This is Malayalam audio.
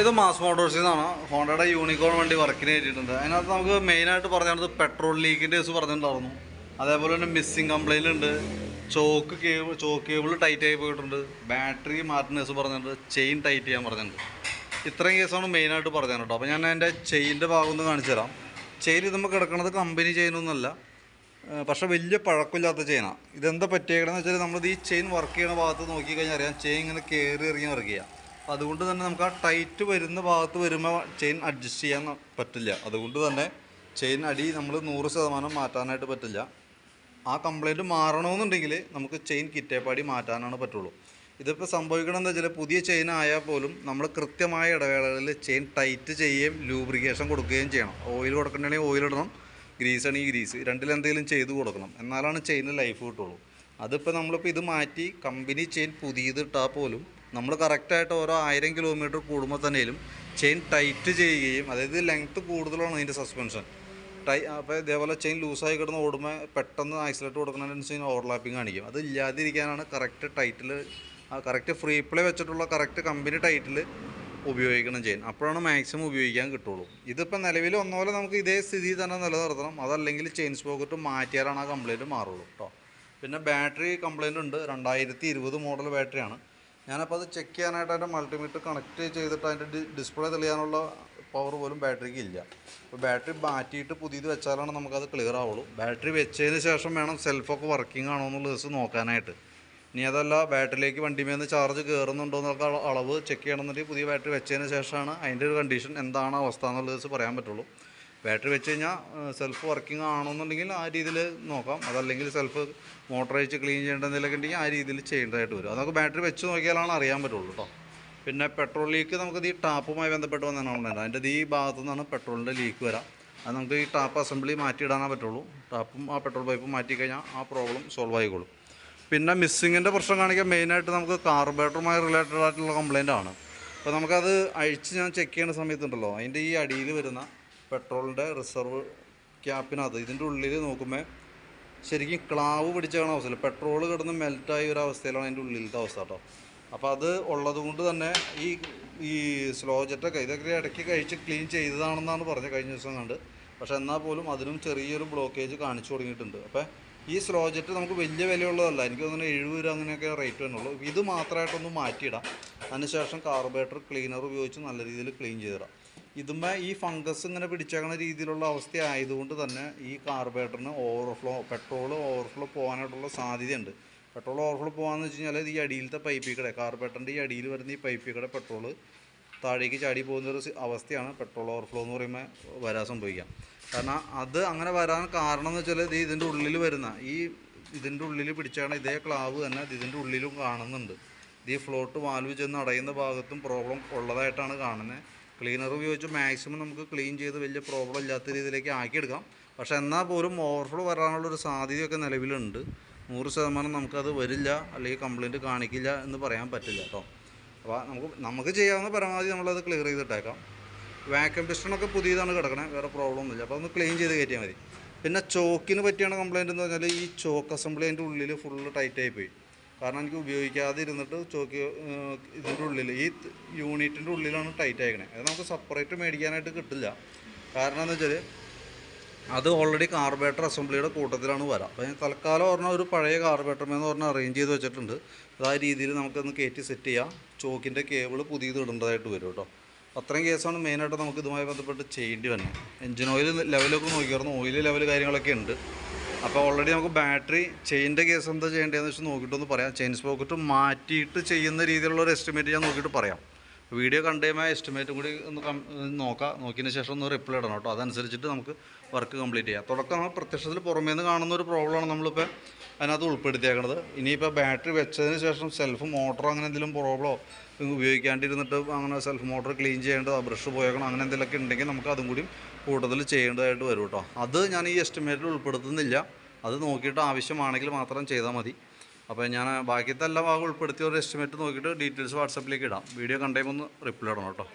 ഇത് മാസ് മോട്ടോഴ്സിൽ നിന്നാണ് ഹോണ്ടയുടെ യൂണിക്കോൺ വണ്ടി വർക്കിന് കയറ്റിയിട്ടുണ്ട് അതിനകത്ത് നമുക്ക് മെയിനായിട്ട് പറഞ്ഞത് പെട്രോൾ ലീക്കിന്റെ കേസ് പറഞ്ഞിട്ടുണ്ടായിരുന്നു. അതേപോലെ തന്നെ മിസ്സിങ് കംപ്ലയിന്റ് ഉണ്ട്. Choke cable choke cable tight ആയി പോയിട്ടുണ്ട്. ബാറ്ററി മാറ്റുന്ന കേസ് പറഞ്ഞിട്ടുണ്ട്. ചെയിൻ ടൈറ്റ് ചെയ്യാൻ പറഞ്ഞിട്ടുണ്ട്. ഇത്രയും കേസാണ് മെയിനായിട്ട് പറഞ്ഞത് കേട്ടോ അപ്പോൾ ഞാൻ എന്റെ ചെയിന്റെ ഭാഗം ഒന്ന് കാണിച്ചു തരാം ചെയിൻ ഇതുമ്പോൾ കിടക്കുന്നത് കമ്പനി ചെയിനൊന്നുമല്ല പക്ഷേ വലിയ പഴക്കമില്ലാത്ത ചെയിനാണ് ഇതെന്താ പറ്റിയേക്കണമെന്ന് വെച്ചാൽ നമ്മളിത് ഈ ചെയിൻ വർക്ക് ചെയ്യുന്ന ഭാഗത്ത് നോക്കിക്കഴിഞ്ഞാൽ അറിയാം ചെയിൻ ഇങ്ങനെ കയറി ഇറങ്ങി വർക്ക് ചെയ്യാം. അപ്പോൾ അതുകൊണ്ട് തന്നെ നമുക്ക് ആ ടൈറ്റ് വരുന്ന ഭാഗത്ത് വരുമ്പോൾ ചെയിൻ അഡ്ജസ്റ്റ് ചെയ്യാൻ പറ്റില്ല. അതുകൊണ്ട് തന്നെ ചെയിൻ അടി നമ്മൾ നൂറ് ശതമാനം മാറ്റാനായിട്ട് പറ്റില്ല. ആ കംപ്ലൈന്റ് മാറണമെന്നുണ്ടെങ്കിൽ നമുക്ക് ചെയിൻ കിറ്റേപ്പാടി മാറ്റാനാണ് പറ്റുള്ളൂ. ഇതിപ്പോൾ സംഭവിക്കണമെന്ന് വെച്ചാൽ പുതിയ ചെയിൻ ആയാൽ പോലും നമ്മൾ കൃത്യമായ ഇടവേളകളിൽ ചെയിൻ ടൈറ്റ് ചെയ്യുകയും ലൂബ്രിക്കേഷൻ കൊടുക്കുകയും ചെയ്യണം. ഓയിൽ കൊടുക്കണമെങ്കിൽ ഓയിൽ ഇടണം. ഗ്രീസ് ഈ ഗ്രീസ്. രണ്ടിലെന്തെങ്കിലും ചെയ്ത് കൊടുക്കണം. എന്നാലാണ് ചെയിന് ലൈഫ് കിട്ടുള്ളൂ. അതിപ്പോൾ നമ്മളിപ്പോൾ ഇത് മാറ്റി കമ്പനി ചെയിൻ പുതിയത് ഇട്ടാൽ പോലും നമ്മൾ കറക്റ്റായിട്ട് ഓരോ ആയിരം കിലോമീറ്റർ കൂടുമ്പോൾ തന്നെയും ചെയിൻ ടൈറ്റ് ചെയ്യുകയും അതായത് ലെങ്ത്ത് കൂടുതലാണ് അതിന്റെ സസ്പെൻഷൻ ടൈ അപ്പോൾ ഇതേപോലെ ചെയിൻ ലൂസായി കിടന്ന് ഓടുമ്പോൾ പെട്ടെന്ന് ആക്സിലേറ്റ് കൊടുക്കുന്നതിനനുസരിച്ച് ഓവർലാപ്പിംഗ് കാണിക്കും. അത് ഇല്ലാതിരിക്കാനാണ് കറക്റ്റ് ടൈറ്റിൽ കറക്റ്റ് ഫ്രീ പ്ലേ വെച്ചിട്ടുള്ള കറക്റ്റ് കമ്പനി ടൈറ്റിൽ ഉപയോഗിക്കണം ചെയ്യാൻ അപ്പോഴാണ് മാക്സിമം ഉപയോഗിക്കാൻ കിട്ടുള്ളൂ. ഇതിപ്പോൾ നിലവിൽ ഒന്നുപോലെ നമുക്ക് ഇതേ സ്ഥിതി തന്നെ നിലനിർത്തണം. അതല്ലെങ്കിൽ ചെയിൻ സ്പോക്കറ്റ് മാറ്റിയാലാണ് ആ കംപ്ലൈന്റ് മാറുള്ളൂ കേട്ടോ പിന്നെ ബാറ്ററി കംപ്ലൈന്റ് ഉണ്ട്. രണ്ടായിരത്തി ഇരുപത് മോഡൽ ബാറ്ററിയാണ് ഞാനപ്പോൾ അത് ചെക്ക് ചെയ്യാനായിട്ട് അതിന്റെ മൾട്ടിമീറ്റർ കണക്ട് ചെയ്തിട്ട് അതിന്റെ ഡിസ്പ്ലേ തെളിയാനുള്ള പവർ പോലും ബാറ്ററിക്ക് ഇല്ല. അപ്പോൾ ബാറ്ററി മാറ്റിയിട്ട് പുതിയത് വെച്ചാലാണ് നമുക്കത് ക്ലിയർ ആവുള്ളൂ. ബാറ്ററി വെച്ചതിന് ശേഷം വേണം സെൽഫൊക്കെ വർക്കിംഗ് ആണോ എന്നുള്ള ദിവസം നോക്കാനായിട്ട്. ഇനി അതല്ല ബാറ്ററിയിലേക്ക് വണ്ടിമേന്ന് ചാർജ് കയറുന്നുണ്ടോ എന്നൊക്കെ അള- അളവ് ചെക്ക് ചെയ്യണമെന്നുണ്ടെങ്കിൽ പുതിയ ബാറ്ററി വെച്ചതിന് ശേഷമാണ് അതിന്റെ ഒരു കണ്ടീഷൻ എന്താണ് അവസ്ഥ എന്നുള്ളത് പറയാൻ പറ്റുള്ളൂ. ബാറ്ററി വെച്ച് കഴിഞ്ഞാൽ സെൽഫ് വർക്കിംഗ് ആണെന്നുണ്ടെങ്കിൽ ആ രീതിയിൽ നോക്കാം. അതല്ലെങ്കിൽ സെൽഫ് മോട്ടറൈസ് ക്ലീൻ ചെയ്യേണ്ട എന്തെങ്കിലുമൊക്കെ ഉണ്ടെങ്കിൽ ആ രീതിയിൽ ചെയ്യേണ്ടതായിട്ട് വരും. അതൊക്കെ ബാറ്ററി വെച്ച് നോക്കിയാലാണ് അറിയാൻ പറ്റുള്ളൂ കേട്ടോ പിന്നെ പെട്രോൾ ലീക്ക് നമുക്ക് ഈ ടാപ്പുമായി ബന്ധപ്പെട്ട് വന്നതാണ് ഉണ്ടായത് അതിന്റെ ഈ ഭാഗത്തു നിന്നാണ് പെട്രോളിന്റെ ലീക്ക് വരാം. അത് നമുക്ക് ഈ ടാപ്പ് അസംബ്ലി മാറ്റിയിടാനേ പറ്റുള്ളൂ. ടാപ്പും ആ പെട്രോൾ പൈപ്പും മാറ്റി കഴിഞ്ഞാൽ ആ പ്രോബ്ലം സോൾവ് ആയിക്കോളും. പിന്നെ മിസ്സിങ്ങിന്റെ പ്രശ്നം കാണിക്കാൻ മെയിനായിട്ട് നമുക്ക് കാർബറേറ്ററുമായി റിലേറ്റഡ് ആയിട്ടുള്ള കംപ്ലൈന്റ് ആണ്. അപ്പോൾ നമുക്കത് അഴിച്ച് ഞാൻ ചെക്ക് ചെയ്യുന്ന സമയത്തുണ്ടല്ലോ അതിന്റെ ഈ അടിയിൽ വരുന്ന പെട്രോളിന്റെ റിസർവ് ക്യാപ്പിനകത്ത് ഇതിന്റെ ഉള്ളിൽ നോക്കുമ്പോൾ ശരിക്കും ക്ലാവ് പിടിച്ചാണ് അവസ്ഥയില്ല പെട്രോൾ കിടന്ന് മെൽറ്റായ ഒരു അവസ്ഥയിലാണ് അതിന്റെ ഉള്ളിലത്തെ അവസ്ഥ കേട്ടോ. അപ്പോൾ അത് ഉള്ളത് കൊണ്ട് തന്നെ ഈ ഈ സ്ലോ ജെറ്റൊക്കെ ഇതൊക്കെ ഇടയ്ക്ക് കഴിച്ച് ക്ലീൻ ചെയ്തതാണെന്നാണ് പറഞ്ഞത് കഴിഞ്ഞ ദിവസം കണ്ട്. പക്ഷേ എന്നാൽ പോലും അതിനും ചെറിയൊരു ബ്ലോക്കേജ് കാണിച്ചു തുടങ്ങിയിട്ടുണ്ട്. അപ്പോൾ ഈ സ്ലോ ജെറ്റ് നമുക്ക് വലിയ വിലയുള്ളതല്ല. എനിക്ക് തോന്നുന്നു എഴുപത് രൂപ അങ്ങനെയൊക്കെ റേറ്റ് വരുന്നുള്ളൂ. ഇത് മാത്രമായിട്ടൊന്ന് മാറ്റിയിടാം. അതിനുശേഷം കാർബേറ്റർ ക്ലീനർ ഉപയോഗിച്ച് നല്ല രീതിയിൽ ക്ലീൻ ചെയ്തിടാം. ഇതുമ്മേ ഈ ഫംഗസ് ഇങ്ങനെ പിടിച്ചേക്കുന്ന രീതിയിലുള്ള അവസ്ഥ ആയതുകൊണ്ട് തന്നെ ഈ കാർബേറ്ററിന് ഓവർഫ്ലോ പെട്രോൾ ഓവർഫ്ലോ പോകാനായിട്ടുള്ള സാധ്യതയുണ്ട്. പെട്രോൾ ഓവർഫ്ലോ പോകാന്ന് വെച്ച് കഴിഞ്ഞാൽ ഈ അടിയിലത്തെ പൈപ്പിൽ കൂടെ കാർബറേറ്ററിന്റെ ഈ അടിയിൽ വരുന്ന ഈ പൈപ്പിൽ കൂടെ പെട്രോൾ താഴേക്ക് ചാടി പോകുന്ന ഒരു അവസ്ഥയാണ് പെട്രോൾ ഓവർഫ്ലോ എന്ന് പറയുമ്പോൾ വരാൻ സംഭവിക്കാം കാരണം അത് അങ്ങനെ വരാൻ കാരണം എന്ന് വെച്ചാൽ ഇത് ഇതിന്റെ ഉള്ളിൽ വരുന്ന ഈ ഇതിന്റെ ഉള്ളിൽ പിടിച്ചാണ് ഇതേ ക്ലാവ് തന്നെ ഇത് ഇതിന്റെ ഉള്ളിലും കാണുന്നുണ്ട്. ഈ ഫ്ലോട്ട് വാൽവ് ചെന്ന് അടയുന്ന ഭാഗത്തും പ്രോബ്ലം ഉള്ളതായിട്ടാണ് കാണുന്നത് ക്ലീനർ ഉപയോഗിച്ച് മാക്സിമം നമുക്ക് ക്ലീൻ ചെയ്ത് വലിയ പ്രോബ്ലം ഇല്ലാത്ത രീതിയിലേക്ക് ആക്കിയെടുക്കാം. പക്ഷേ എന്നാൽ പോലും ഓവർഫ്ലോ വരാനുള്ളൊരു സാധ്യതയൊക്കെ നിലവിലുണ്ട്. നൂറ് ശതമാനം നമുക്കത് വരില്ല അല്ലെങ്കിൽ കംപ്ലയിന്റ് കാണിക്കില്ല എന്ന് പറയാൻ പറ്റില്ല കേട്ടോ. അപ്പോൾ നമുക്ക് നമുക്ക് ചെയ്യാവുന്ന പരമാവധി നമ്മളത് ക്ലിയർ ചെയ്തിട്ടേക്കാം. വാക്യൂം പിസ്റ്റണൊക്കെ പുതിയതാണ് കിടക്കണേ വേറെ പ്രോബ്ലം ഒന്നുമില്ല. അപ്പോൾ ഒന്ന് ക്ലീൻ ചെയ്ത് കയറ്റിയാൽ മതി. പിന്നെ ചോക്കിന് പറ്റിയാണ് കംപ്ലയിന്റ് എന്ന് പറഞ്ഞാൽ ഈ ചോക്ക് അസംബ്ലി അതിന്റെ ഉള്ളിൽ ഫുള്ള് ടൈറ്റ് ആയി പോയി. കാരണം എനിക്ക് ഉപയോഗിക്കാതെ ഇരുന്നിട്ട് ചോക്ക് ഇതിന്റെ ഉള്ളിൽ ഈ യൂണിറ്റിന്റെ ഉള്ളിലാണ് ടൈറ്റ് ആയിക്കണേ. അത് നമുക്ക് സെപ്പറേറ്റ് മേടിക്കാനായിട്ട് കിട്ടില്ല. കാരണം എന്താ വെച്ചാൽ അത് ഓൾറെഡി കാർബേറ്റർ അസംബ്ലിയുടെ കൂട്ടത്തിലാണ് വരാം. അപ്പോൾ ഞാൻ തൽക്കാലം പറഞ്ഞാൽ ഒരു പഴയ കാർബേറ്റർമെന്ന് പറഞ്ഞാൽ അറേഞ്ച് ചെയ്ത് വെച്ചിട്ടുണ്ട്. അത് ആ രീതിയിൽ നമുക്കൊന്ന് കയറ്റി സെറ്റ് ചെയ്യാം. ചോക്കിന്റെ കേബിൾ പുതിയത് ഇടേണ്ടതായിട്ട് വരും കേട്ടോ. അത്രയും കേസാണ് മെയിനായിട്ട് നമുക്ക് ഇതുമായി ബന്ധപ്പെട്ട് ചെയ്യേണ്ടി വന്നത്. എഞ്ചിൻ ഓയിൽ ലെവലൊക്കെ നോക്കിയായിരുന്നു. ഓയിൽ ലെവൽ കാര്യങ്ങളൊക്കെ ഉണ്ട്. അപ്പോൾ ഓൾറെഡി നമുക്ക് ബാറ്ററി ചെയിന്റെ കേസ് എന്താ ചെയ്യേണ്ടതെന്ന് വെച്ച് നോക്കിയിട്ടൊന്ന് പറയാം. ചെയിൻ സ്പോക്കറ്റ് മാറ്റിയിട്ട് ചെയ്യുന്ന രീതിയിലുള്ള ഒരു എസ്റ്റിമേറ്റ് ഞാൻ നോക്കിയിട്ട് പറയാം. വീഡിയോ കണ്ടു കഴിയുമ്പോൾ എസ്റ്റിമേറ്റും കൂടി ഒന്ന് നോക്കാം. നോക്കിയതിന് ശേഷം ഒന്ന് റിപ്ലൈ ഇടണം കേട്ടോ. അതനുസരിച്ചിട്ട് നമുക്ക് വർക്ക് കംപ്ലീറ്റ് ചെയ്യാം. തുടക്കം നമ്മൾ പ്രത്യക്ഷത്തിൽ പുറമേ നിന്ന് കാണുന്ന ഒരു പ്രോബ്ലമാണ് നമ്മളിപ്പോൾ അതിനകത്ത് ഉൾപ്പെടുത്തിയേക്കണത്. ഇനിയിപ്പോൾ ബാറ്ററി വെച്ചതിന് ശേഷം സെൽഫ് മോട്ടറോ അങ്ങനെ എന്തെങ്കിലും പ്രോബ്ലമോ ഉപയോഗിക്കാണ്ടിരുന്നിട്ട് അങ്ങനെ സെൽഫ് മോട്ടർ ക്ലീൻ ചെയ്യേണ്ടത് ബ്രഷ് പോയേക്കണം അങ്ങനെ എന്തെങ്കിലുമൊക്കെ ഉണ്ടെങ്കിൽ നമുക്ക് അതും കൂടി കൂടുതൽ ചെയ്യേണ്ടതായിട്ട് വരും കേട്ടോ. അത് ഞാൻ ഈ എസ്റ്റിമേറ്റിൽ ഉൾപ്പെടുത്തുന്നില്ല. അത് നോക്കിയിട്ട് ആവശ്യമാണെങ്കിൽ മാത്രം ചെയ്താൽ മതി. അപ്പോൾ ഞാൻ ബാക്കിയത്തെ എല്ലാ ഭാഗം ഉൾപ്പെടുത്തിയ ഒരു എസ്റ്റിമേറ്റ് നോക്കിയിട്ട് ഡീറ്റെയിൽസ് വാട്സപ്പിലേക്ക് ഇടാം. വീഡിയോ കണ്ടുമ്പോൾ ഒന്ന് റിപ്ലൈ ഇടണം കേട്ടോ.